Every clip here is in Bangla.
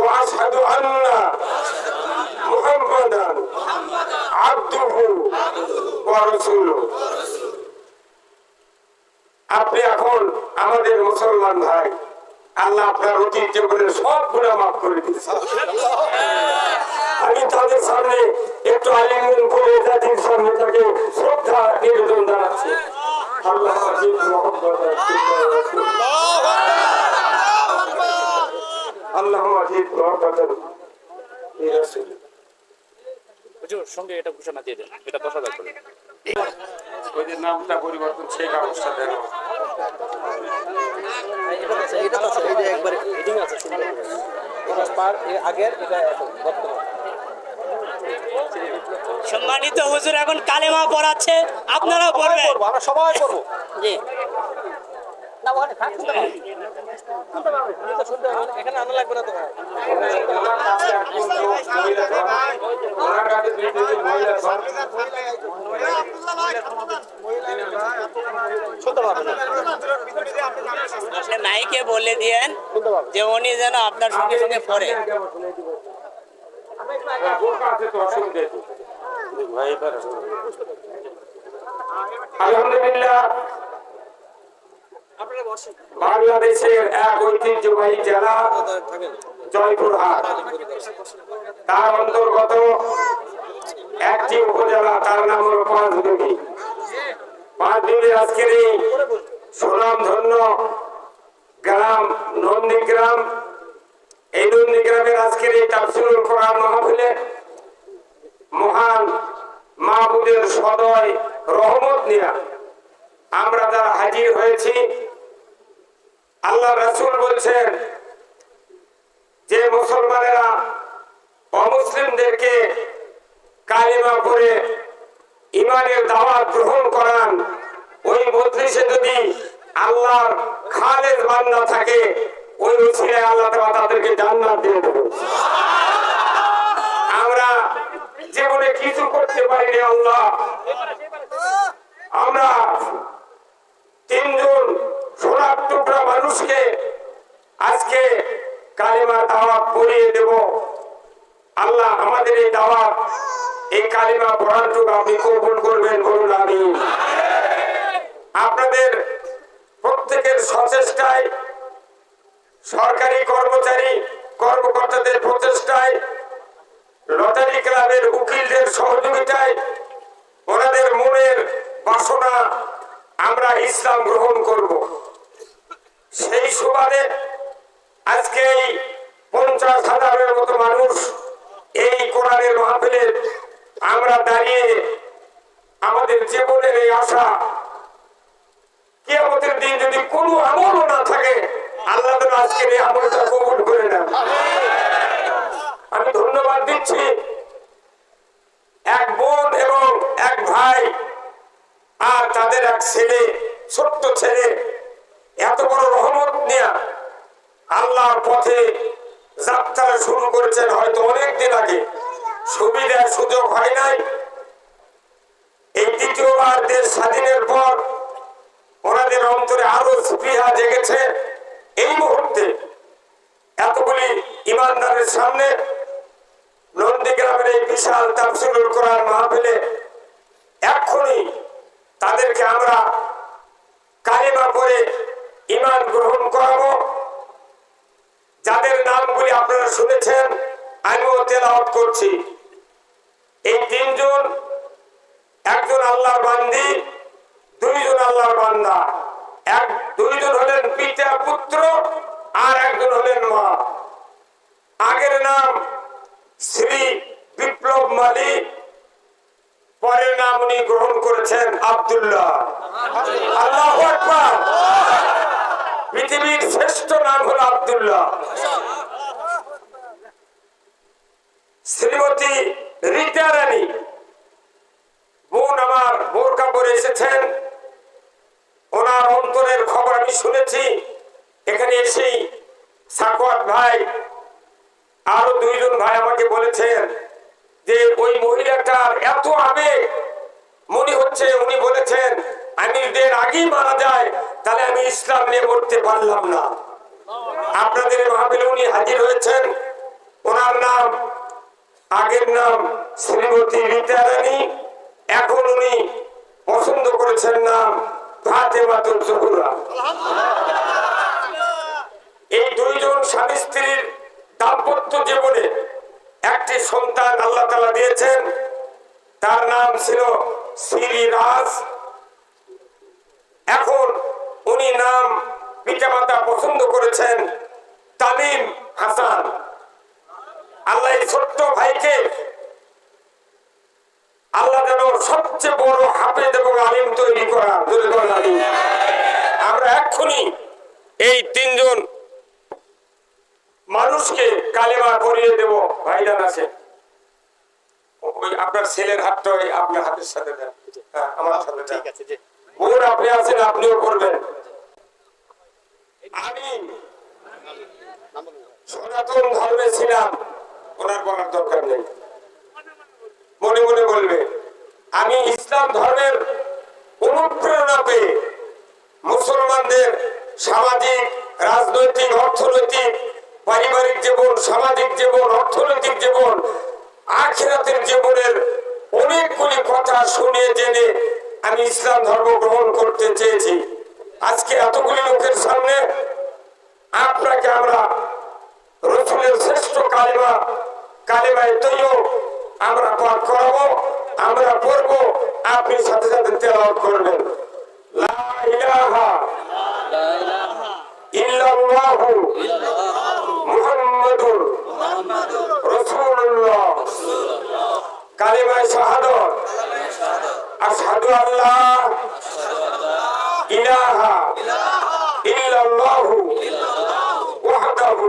ওয়া আশহাদু আন্না মুহাম্মাদান আবদুহু ওয়া রাসূলুহু আপনি এখন আমাদের মুসলমান ভাই, আল্লাহ আপনার অতীত জীবনের সব গুণা মাফ করে আমি তাদের সামনে একটু আলিঙ্গন করে জাতির সামনে তাকে শ্রদ্ধা নিবেদন জানাচ্ছি। আল্লাহ আজিজ মোহাম্মদ রাসূলুল্লাহ। আল্লাহ আজিজ মোহাম্মদ রাসূল। হুজুর সঙ্গে এটা ঘোষণা দিয়ে দেন এটা দশ হাজার করে। ওদের নামটা পরিবর্তন দেন। সম্মানিত হুজুর এখন কালেমা পড়াচ্ছে আপনারা সবাই পড়বেন। আমরা সবাই করব জি। না ওখানে থাক, পারবে। শুনতে পারবে, তুমি তো শুনতে পারবে না, এখানে আনা লাগবে না তো ভাই। ওনার কাছে দুই তিনজন মহিলা সব শুনতে পারবে না, আপনি মাইকে বলে দিয়েন যে উনি যেন আপনার সঙ্গে সঙ্গে পড়ে আলহামদুলিল্লাহ বাংলাদেশের এক ঐতিহ্যবাহী জেলা জয়পুরহাট। তার অন্তর্গত একটি উপজেলা, তার নাম হল পাঁচবিবি পাঁচবিবির আজকের এই সুনাম ধন্য গ্রাম, নন্দীগ্রাম। এই নন্দীগ্রামের আজকের এই তাফসিরুল কোরআন মাহফিলে মহান মাহবুদের সদয় রহমত নিয়া আমরা যারা হাজির হয়েছি আল্লাহ রাসূল বলছেন যে মুসলমানেরা অমুসলিমদেরকে কালিমা করে ইমানের দাওয়াত গ্রহণ করান, ওই মজলিসে যদি আল্লাহর খালেদ বান্দা থাকে, ওই উছিলায় আল্লাহ তাদেরকে জান্নাত দিয়ে দেবে আমরা জীবনে কিছু করতে পারিনি আল্লাহ। আমরা তিনজন সোনার টুকরা মানুষকে আজকে কালিমা দাওয়াত পড়িয়ে দেব। আল্লাহ আমাদের এই দাওয়াত, এই কালিমা পড়ানটুকু আপনি কবুল করবেন বলুন আমি আপনাদের প্রত্যেকের সচেষ্টায়, সরকারি কর্মচারী, কর্মকর্তাদের প্রচেষ্টায় লটারি ক্লাবের উকিলদের সহযোগিতায় ওনাদের মনের বাসনা আমরা ইসলাম গ্রহণ করব। সেই সুবাদে আজকে পঞ্চাশ হাজারের মতো মানুষ এই কোরআনের মাহফিলে আমরা দাঁড়িয়ে আমাদের জীবনের এই আশা, কিয়ামতের দিন যদি কোনো আমলও না থাকে, আল্লাহ যেন আজকের এই আমলটা কবুল করে নেন। আমি ধন্যবাদ দিচ্ছি এক বোন এবং এক ভাই আর তাদের এক ছেলে ছোট্ট ছেলে এত বড় রহমত নিয়ে আল্লাহর পথে যাত্রা শুরু করেছেন হয়তো অনেক দিন আগে। সুবিধার সুযোগ হয় নাই এই দ্বিতীয়বার দেশ স্বাধীনের পর ওনাদের অন্তরে আরও স্পৃহা জেগেছে এই মুহূর্তে এতগুলি ইমানদারের সামনে নন্দীগ্রামের এই বিশাল তাফসিলুল কোরআন মাহফিলে এক্ষুনি তাদেরকে আমরা কালিমা করে ইমান গ্রহণ করাবো যাদের নামগুলি আপনারা শুনেছেন, আমিও তেলাওয়াত করছি। এই তিনজন, একজন আল্লাহর বান্দি, দুইজন আল্লাহর বান্দা। এক, দুইজন হলেন পিতা পুত্র, আর একজন হলেন মা। আগের নাম শ্রী বিপ্লব মালিক, পরের নাম উনি গ্রহণ করেছেন আব্দুল্লাহ। আল্লাহ পৃথিবীর শ্রেষ্ঠ নাম হলো আব্দুল্লাহ। শ্রীমতী রীতা রানী। বোন আমার বোরকা পরে এসেছেন। ওনার অন্তরের খবর আমি শুনেছি। এখানে এসেই সাকওয়াত ভাই, আরও দুইজন ভাই আমাকে বলেছেন যে ওই মহিলাটার এত আবেগ, মনে হচ্ছে উনি বলেছেন, আমি এর আগেই মারা যায় তাহলে আমি ইসলাম নিয়ে মরতে পারলাম না। আপনাদের মাহবিল উনি হাজির হয়েছেন। ওনার নাম আগের নাম শ্রীমতী রীতা রানী এখন উনি পছন্দ করেছেন নাম ফাতে মাতুল জহুরা। এই দুইজন স্বামী স্ত্রীর দাম্পত্য জীবনে একটি সন্তান আল্লাহ তালা দিয়েছেন, তার নাম ছিল শ্রী রাজ। এখন উনি নাম পিতামাতা পছন্দ করেছেন তামিম হাসান আল্লাহ এই ছোট্ট ভাইকে আল্লাহ যেন সবচেয়ে বড় হাফেজ এবং আলিম তৈরি করা। আমরা এক্ষুনি এই তিনজন মানুষকে কালেমা করিয়ে দেব ভাইজান আছে। ওই আপনার ছেলের হাতটা ওই আপনার হাতের সাথে দেন। হ্যাঁ, আমার সাথে ঠিক আছে আপনি আছেন আপনিও করবেন। আমি সনাতন ধর্মে ছিলাম। ওনার বলার দরকার নেই। মনে মনে বলবে, আমি ইসলাম ধর্মের অনুপ্রেরণা পেয়ে মুসলমানদের সামাজিক, রাজনৈতিক, অর্থনৈতিক, পারিবারিক জীবন, সামাজিক জীবন, অর্থনৈতিক জীবন, আখিরাতের জীবনের অনেকগুলি কথা শুনে জেনে আমি ইসলাম ধর্ম গ্রহণ করতে চেয়েছি। আজকে এতগুলি লোকের সামনে আপনাকে আমরা রসুলের শ্রেষ্ঠ কালিমা কালিমায় তৈয় আমরা পাঠ করাবো, আমরা পড়ব, আপনি সাথে সাথে তেলাওয়াত করবেন। লা ইলাহা ইল্লাল্লাহু মুহাম্মাদুর রাসূলুল্লাহ। কালিমায় শাহাদাত। আশহাদু আল্লাহ ইলাহা ইল্লাল্লাহু ওয়াহদাহু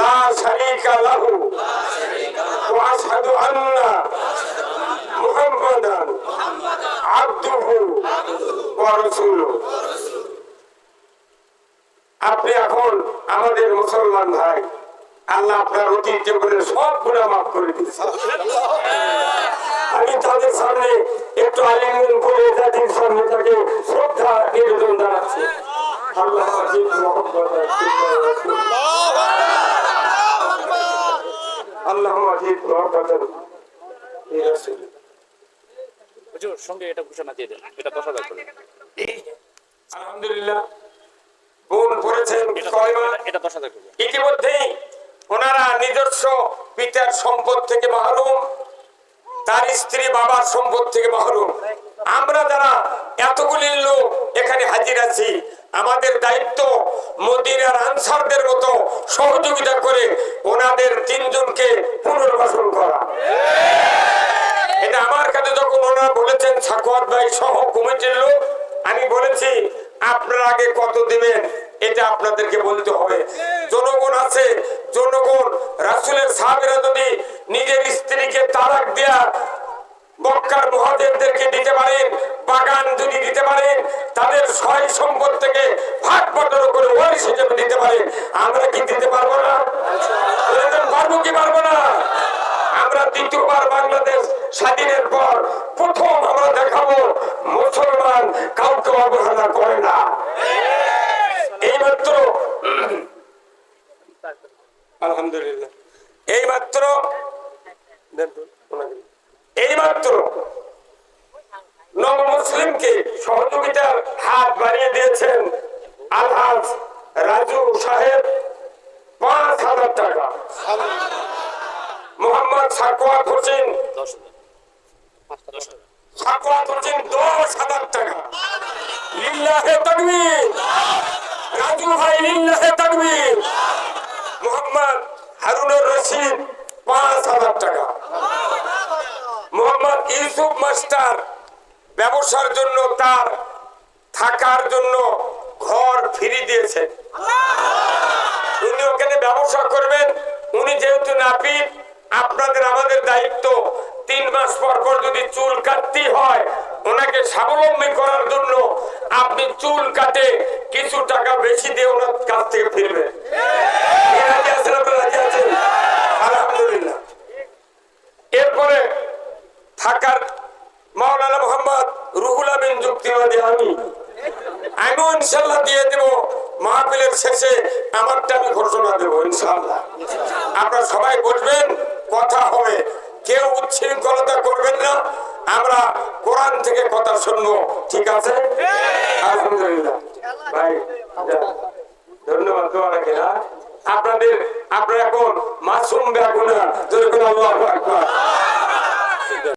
লা শারীকা আমাদের মুসলমান ভাই আল্লাহ আপনার অতীত জীবনের সব গুণা মাফ করে আমি তাদের সামনে একটু আলিঙ্গন করে জাতির সামনে তাকে শ্রদ্ধা নিবেদন জানাচ্ছি। আল্লাহ। আল্লাহ সঙ্গে এটা ঘোষণা দিয়ে দেন। এটা দশ হাজার করে। আলহামদুলিল্লাহ। পড়েছেন এটা দশ হাজার ইতিমধ্যেই ওনারা নিজস্ব পিতার সম্পদ থেকে মাহরুম তার স্ত্রী বাবার সম্পদ থেকে মাহরুম। আমরা যারা এতগুলি লোক এখানে হাজির আছি আমাদের দায়িত্ব মদিনার আনসারদের মতো সহযোগিতা করে ওনাদের তিনজনকে পুনর্বাসন করা। এটা আমার কাছে যখন ওনারা বলেছেন সাকুয়াত ভাই সহ কমিটির লোক আমি বলেছি আপনারা আগে কত দিবেন? এটা আপনাদেরকে বলতে হবে। জনগণ আছে, জনগণ, রাসুলের সাহাবেরা যদি নিজের স্ত্রীকে তালাক দেয়া আমরা কি দিতে পারব না? কি পারব না? আমরা বাংলাদেশ স্বাধীনের পর প্রথম আমরা দেখাবো মুসলমান কাউকে অবহেলা করে না এইমাত্র আলহামদুলিল্লাহ। এইমাত্র দেন তো, ওনাকে। এইমাত্র নব মুসলিমকে সহযোগিতার হাত বাড়িয়ে দিয়েছেন আলহাজ রাজু সাহেব পাঁচ হাজার টাকা। মোহাম্মদ সাকোয়াত হোসেন সাকোয়াত হোসেন দশ হাজার টাকা। লিল্লাহে তাকবীর। রাজু ভাই লিল্লাহে তাকবীর। মোহাম্মদ হারুনুর রশিদ পাঁচ হাজার টাকা। মোহাম্মদ ইউসুফ মাস্টার ব্যবসার জন্য তার থাকার জন্য ঘর ফিরি দিয়েছেন। উনি ওখানে ব্যবসা করবেন। উনি যেহেতু নাপিত, আপনাদের আমাদের দায়িত্ব, তিন মাস পর পর যদি চুল কাটতে হয় ওনাকে স্বাবলম্বী করার জন্য আপনি চুল কাটে কিছু টাকা বেশি দিয়ে ওনার কাছ থেকে ফিরবেন। মোহাম্মদ রুহুল আমি। ইনশাল্লাহ দিয়ে মাহফিলের শেষে আমারটা আমি দেবো ইনশাল্লাহ আপনারা সবাই বলবেন কথা হবে। কেউ উচ্ছৃঙ্খলতা করবেন না। আমরা কোরআন থেকে কথা শুনব। ঠিক আছে? আলহামদুলিল্লাহ। ভাই। ধন্যবাদ তোমাকে না আপনাদের আপনারা এখন মাসুম বেগুনা আল্লাহ আকবার।